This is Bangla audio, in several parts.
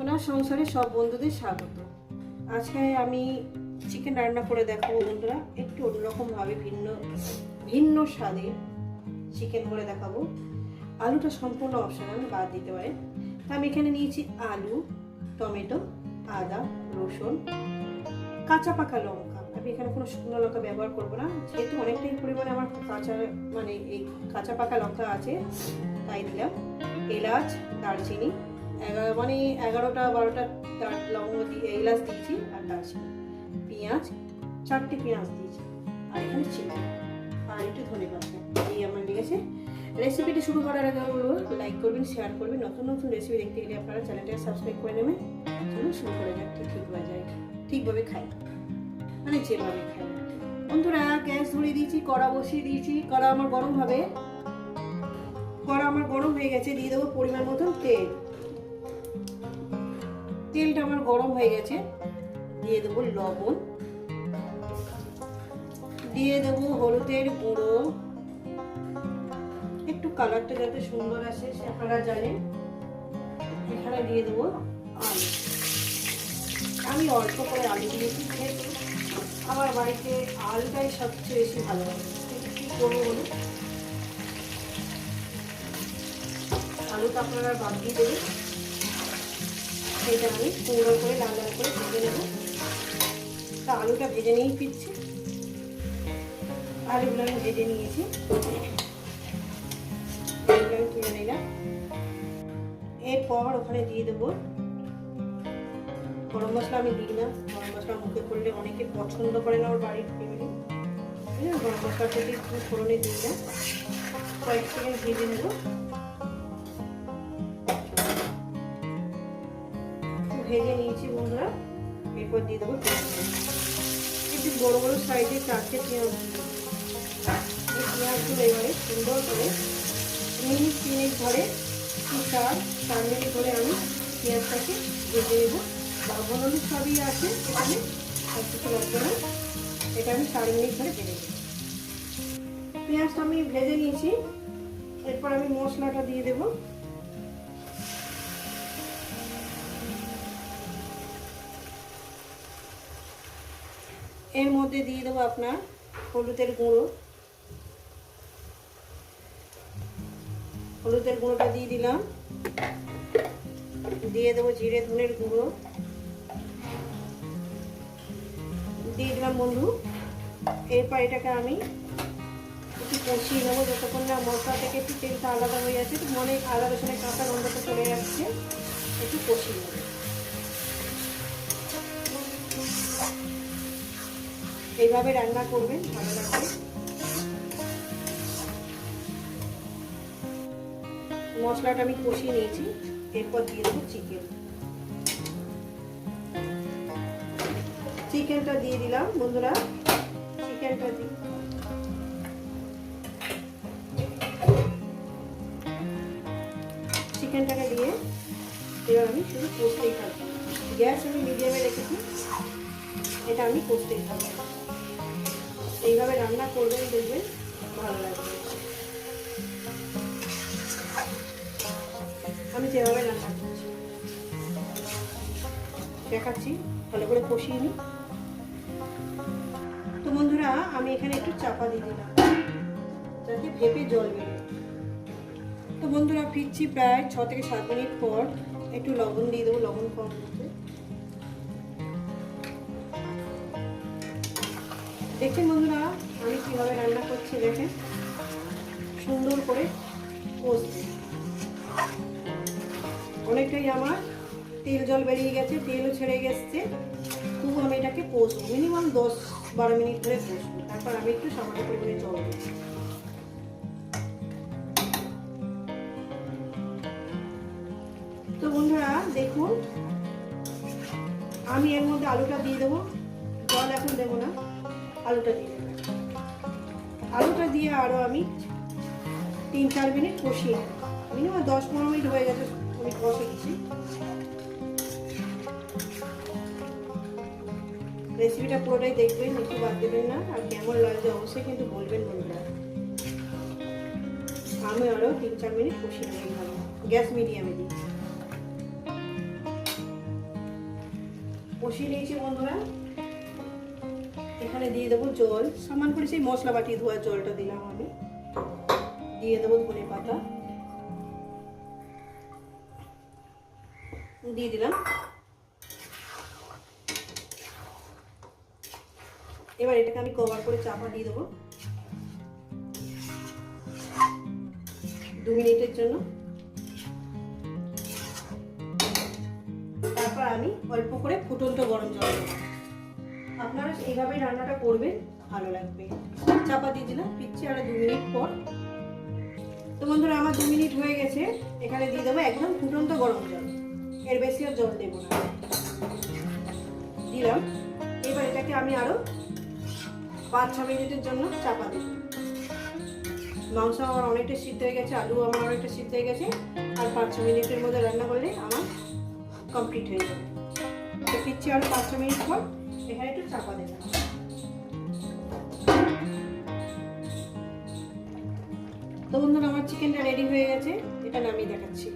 সোনার সংসারে সব বন্ধুদের স্বাগত। আজকে আমি চিকেন রান্না করে দেখাবো বন্ধুরা, একটু অন্যরকমভাবে ভিন্ন ভিন্ন স্বাদে চিকেন করে দেখাবো। আলুটা সম্পূর্ণ অপশনাল বাদ দিতে পারে তা আমি এখানে নিয়েছি আলু, টমেটো, আদা, রসুন, কাঁচা পাকা লঙ্কা। আমি এখানে কোনো শুকনো লঙ্কা ব্যবহার করব না, যেহেতু অনেকটাই পরিমাণে আমার কাঁচা মানে এই কাঁচা পাকা লঙ্কা আছে, তাই দিলাম। এলাচ, দারচিনি এগারো মানে এগারোটা, বারোটা দার- লবঙ্গ দিয়ে এলাচ দিয়েছি আর দারচিনি। পেঁয়াজ, চারটে পেঁয়াজ দিয়েছি আর এখানে চিকেন আর একটু ধনে পাতা এই আমার লেগেছে। রেসিপিটি শুরু করার আগে বলব লাইক করবেন শেয়ার করবেন। নতুন নতুন রেসিপি দেখতে গেলে আপনারা চ্যানেলটাকে সাবস্ক্রাইব করে নেবেন। চলুন শুরু করে যাক, ঠিক হয়ে যায়। ঠিকভাবে খাই। মানে যেভাবে খাই বন্ধুরা, গ্যাস ধরিয়ে দিয়েছি, কড়া বসিয়ে দিয়েছি। কড়া আমার গরম হবে। কড়া আমার গরম হয়ে গেছে, দিয়ে দেবো পরিমাণ মতন তেল। তেলটা আমার গরম হয়ে গেছে। দিয়ে দেবো লবণ। দিয়ে দেবো হলুদের গুঁড়ো। একটু কালারটা যাতে সুন্দর আসে, সে আপনারা জানেন। এখানে দিয়ে দেবো আলু। আমি অল্প করে আলু দিয়েছি যেহেতু আমার বাড়িতে আলুটাই সবচেয়ে বেশি ভালো লাগে। বলুন? আলুটা আপনারা বাদ দিয়ে দেবেন। সেইটা আমি সুন্দর করে লাল লাল করে ভেজে নেব। তা আলুটা ভেজে নিয়েই ফিরছি। আলুগুলো আমি ভেজে নিয়েছি। এগুলো আমি তুলে নিলাম। এরপর ওখানে দিয়ে দেবো গরম মশলা আমি দিই না। গরম মশলা মুখে করলে অনেকে পছন্দ করে না ওর বাড়ির ফ্যামিলি গরম মশলাটা দিয়ে ফোড়নে দিই না। কয়েক সেকেন্ড ভেজে নেব। ভেজে নিয়েছি বন্ধুরা। এরপর দিয়ে দেবো একটু বড় বড় সাইজে চারটে পেঁয়াজ। এই পেঁয়াজগুলো এবারে সুন্দর করে মিনিট তিনেক ধরে চার চার মিনিট ধরে আমি পেঁয়াজটাকে ভেজে নেব। লবণ হলুদ সবই আছে এখানে। আর কিছু লাগবে না এটা আমি চার মিনিট ধরে ভেজে নেব। পেঁয়াজটা আমি ভেজে নিয়েছি। এরপর আমি মশলাটা দিয়ে দেবো। এর মধ্যে দিয়ে দেবো আপনার হলুদের গুঁড়ো। হলুদের গুঁড়োটা দিয়ে দিলাম। দিয়ে দেবো জিরে ধনের গুঁড়ো। দিয়ে দিলাম বন্ধু, এরপর এটাকে আমি একটু কষিয়ে নেব যতক্ষণ না মশলা থেকে একটু তেলটা আলাদা হয়ে যাচ্ছে। মনে আদা রসুনের কাঁচা গন্ধটা চলে যাচ্ছে একটু কষিয়ে নেব। এইভাবে রান্না করবেন ভালো লাগবে মশলাটা আমি কষিয়ে নিয়েছি, এরপর দিয়ে দেবো চিকেন। চিকেনটা দিয়ে দিলাম, বন্ধুরা। চিকেনটা দিই চিকেনটাকে দিয়ে এবার আমি শুধু কষতেই থাকব। গ্যাস আমি মিডিয়ামে রেখেছি, এটা আমি কষতেই থাকব। এইভাবে রান্না করবেন, দেখবেন ভালো লাগবে। আমি যেভাবে রান্না করছি। দেখাচ্ছি, ভালো করে কষিয়ে নিই। তো বন্ধুরা, আমি এখানে একটু চাপা দিয়ে দিলাম, যাতে ভেপে জল বেরোয়। তো বন্ধুরা, ফিরছি প্রায় ছ থেকে সাত মিনিট পর। একটু লবণ দিয়ে দেবো, লবণ কম। দেখেন বন্ধুরা, আমি কীভাবে রান্না করছি দেখে? সুন্দর করে কষবে অনেকটাই আমার তেল জল বেরিয়ে গেছে, তেলও ছেড়ে গেছে। তবু আমি এটাকে কষবো মিনিমাম দশ বারো মিনিট ধরে কষবো। তারপর আমি একটু সামান্য পরিমাণে জল দেবো। তো বন্ধুরা, দেখুন, আমি এর মধ্যে আলুটা দিয়ে দেবো। জল এখন দেবো না। আলুটা দিয়ে দেবো। আলুটা দিয়ে আরও আমি তিন চার মিনিট কষিয়ে নেব। মিনিমাম দশ পনেরো মিনিট হয়ে গেছে আমি কষিয়েছি রেসিপিটা পুরোটাই দেখবেন, একটু বাদ দেবেন না। আর কেমন লাগছে অবশ্যই কিন্তু বলবেন বন্ধুরা। আমি আরও তিন চার মিনিট কষিয়ে নেব গ্যাস মিডিয়ামে দিই কষিয়ে নিয়েছি বন্ধুরা। এখানে দিয়ে দেবো জল। সামান করে সেই মশলা বাটি ধোয়া জলটা দিলাম আমি। দিয়ে দেবো ধনে পাতা। দিয়ে দিলাম। এবার এটাকে আমি কভার করে চাপা দিয়ে দেবো। দু মিনিটের জন্য। তারপর আমি অল্প করে ফুটন্ত গরম জল আপনারা এইভাবে রান্নাটা করবেন, ভালো লাগবে। চাপা দিয়ে দিলাম, পিচ্ছে আর দু মিনিট পর। তো বন্ধুরা, আমার দু মিনিট হয়ে গেছে। এখানে দিয়ে দেবো একদম ফুটন্ত গরম জল। এর বেশি আর জল দেবো না। দিলাম। এবার এটাকে আমি আরও পাঁচ, ছ মিনিটের জন্য চাপা দেব। মাংস আমার অনেকটা সিদ্ধ হয়ে গেছে, আলু আমার অনেকটা সিদ্ধ হয়ে গেছে। আর পাঁচ, ছ মিনিটের মধ্যে রান্না করলে আমার কমপ্লিট হয়ে যাবে। তো পিচ্ছি আরও পাঁচ, ছ মিনিট পর এখানে একটু চাপা দিলাম তো বন্ধুরা, আমার চিকেনটা রেডি হয়ে গেছে। এটা নামিয়ে দেখাচ্ছি।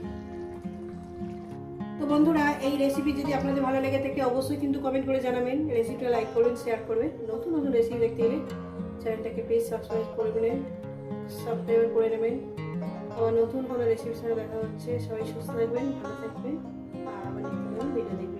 তো বন্ধুরা, এই রেসিপি যদি আপনাদের ভালো লেগে থাকে, অবশ্যই কিন্তু কমেন্ট করে জানাবেন। রেসিপিটা লাইক করবেন শেয়ার করবেন। নতুন নতুন রেসিপি দেখতে গেলে চ্যানেলটাকে প্লিজ সাবস্ক্রাইব করে নেবেন সাবস্ক্রাইব করে নেবেন। আবার নতুন কোনো রেসিপির সাথে দেখা হচ্ছে। সবাই সুস্থ থাকবেন, ভালো থাকবেন। আর নতুন ভিডিও দেখবেন